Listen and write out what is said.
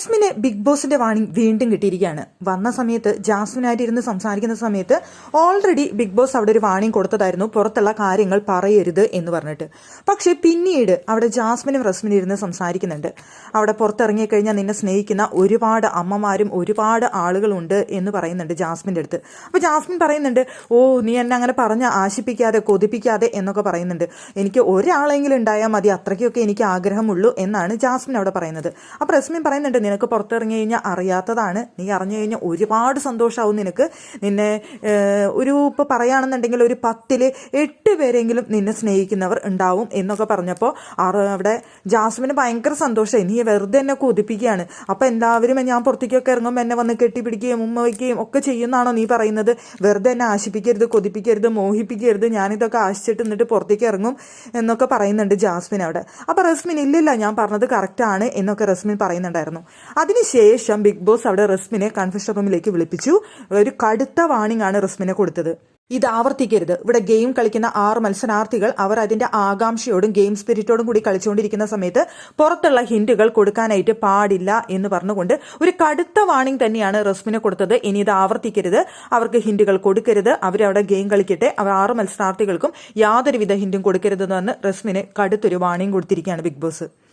റസ്മിന് big ബോസിന്റെ warning വീണ്ടും കിട്ടിയിരിക്കുകയാണ്. വന്ന സമയത്ത് ജാസ്മിനായിട്ട് ഇരുന്ന് സംസാരിക്കുന്ന സമയത്ത് ഓൾറെഡി ബിഗ് ബോസ് അവിടെ ഒരു വാണിംഗ് കൊടുത്തതായിരുന്നു. പുറത്തുള്ള കാര്യങ്ങൾ പറയരുത് എന്ന് പറഞ്ഞിട്ട്. പക്ഷെ പിന്നീട് അവിടെ ജാസ്മിനും റസ്മിനും ഇരുന്ന് സംസാരിക്കുന്നുണ്ട്. അവിടെ പുറത്തിറങ്ങി കഴിഞ്ഞാൽ നിന്നെ സ്നേഹിക്കുന്ന ഒരുപാട് അമ്മമാരും ഒരുപാട് ആളുകളുണ്ട് എന്ന് പറയുന്നുണ്ട് ജാസ്മിന്റെ അടുത്ത്. അപ്പോൾ ജാസ്മിൻ പറയുന്നുണ്ട് ഓ നീ എന്നെ അങ്ങനെ പറഞ്ഞ് ആശിപ്പിക്കാതെ കൊതിപ്പിക്കാതെ എന്നൊക്കെ പറയുന്നുണ്ട്. എനിക്ക് ഒരാളെങ്കിലും ഉണ്ടായാൽ മതി. അത്രയ്ക്കൊക്കെ എനിക്ക് ആഗ്രഹമുള്ളൂ എന്നാണ് ജാസ്മിൻ അവിടെ പറയുന്നത്. അപ്പോൾ റസ്മിൻ പറയുന്നുണ്ട് നിനക്ക് പുറത്തിറങ്ങി കഴിഞ്ഞാൽ അറിയാത്തതാണ്. നീ അറിഞ്ഞു കഴിഞ്ഞാൽ ഒരുപാട് സന്തോഷമാവും നിനക്ക്. നിന്നെ ഒരു ഇപ്പോൾ പറയുകയാണെന്നുണ്ടെങ്കിൽ ഒരു പത്തിൽ എട്ട് പേരെങ്കിലും നിന്നെ സ്നേഹിക്കുന്നവർ ഉണ്ടാവും എന്നൊക്കെ പറഞ്ഞപ്പോൾ അവിടെ ജാസ്മിന് ഭയങ്കര സന്തോഷമായി നീ വെറുതെ എന്നെ കൊതിപ്പിക്കുകയാണ്. അപ്പോൾ എല്ലാവരും ഞാൻ പുറത്തേക്കൊക്കെ ഇറങ്ങുമ്പോൾ എന്നെ വന്ന് കെട്ടിപ്പിടിക്കുകയും ഉമ്മ വയ്ക്കുകയും ഒക്കെ ചെയ്യുന്നതാണോ നീ പറയുന്നത്? വെറുതെ എന്നെ ആശിപ്പിക്കരുത് കൊതിപ്പിക്കരുത് മോഹിപ്പിക്കരുത്. ഞാനിതൊക്കെ ആശിച്ചിട്ട് എന്നിട്ട് പുറത്തേക്ക് ഇറങ്ങും എന്നൊക്കെ പറയുന്നുണ്ട് ജാസ്മിൻ അവിടെ. അപ്പോൾ റസ്മിൻ ഇല്ലില്ല ഞാൻ പറഞ്ഞത് കറക്റ്റാണ് എന്നൊക്കെ റസ്മിൻ പറയുന്നുണ്ടായിരുന്നു. അതിനുശേഷം ബിഗ് ബോസ് അവിടെ റസ്മിനെ കൺഫ്യൂഷൻ റൂമിലേക്ക് വിളിപ്പിച്ചു. ഒരു കടുത്ത വാണിംഗ് ആണ് റസ്മിനെ കൊടുത്തത്. ഇത് ആവർത്തിക്കരുത്. ഇവിടെ ഗെയിം കളിക്കുന്ന ആറ് മത്സരാർത്ഥികൾ അവർ അതിന്റെ ആകാംക്ഷയോടും ഗെയിം സ്പിരിറ്റോടും കൂടി കളിച്ചുകൊണ്ടിരിക്കുന്ന സമയത്ത് പുറത്തുള്ള ഹിന്റുകൾ കൊടുക്കാനായിട്ട് പാടില്ല എന്ന് പറഞ്ഞുകൊണ്ട് ഒരു കടുത്ത വാണിംഗ് തന്നെയാണ് റസ്മിനെ കൊടുത്തത്. ഇനി ഇത് ആവർത്തിക്കരുത്. അവർക്ക് ഹിന്റുകൾ കൊടുക്കരുത്. അവരവിടെ ഗെയിം കളിക്കട്ടെ. അവർ ആറ് മത്സരാർത്ഥികൾക്കും യാതൊരുവിധ ഹിന്റും കൊടുക്കരുതെന്ന് പറഞ്ഞ് റസ്മിന് കടുത്തൊരു വാണിംഗ് കൊടുത്തിരിക്കുകയാണ് ബിഗ് ബോസ്.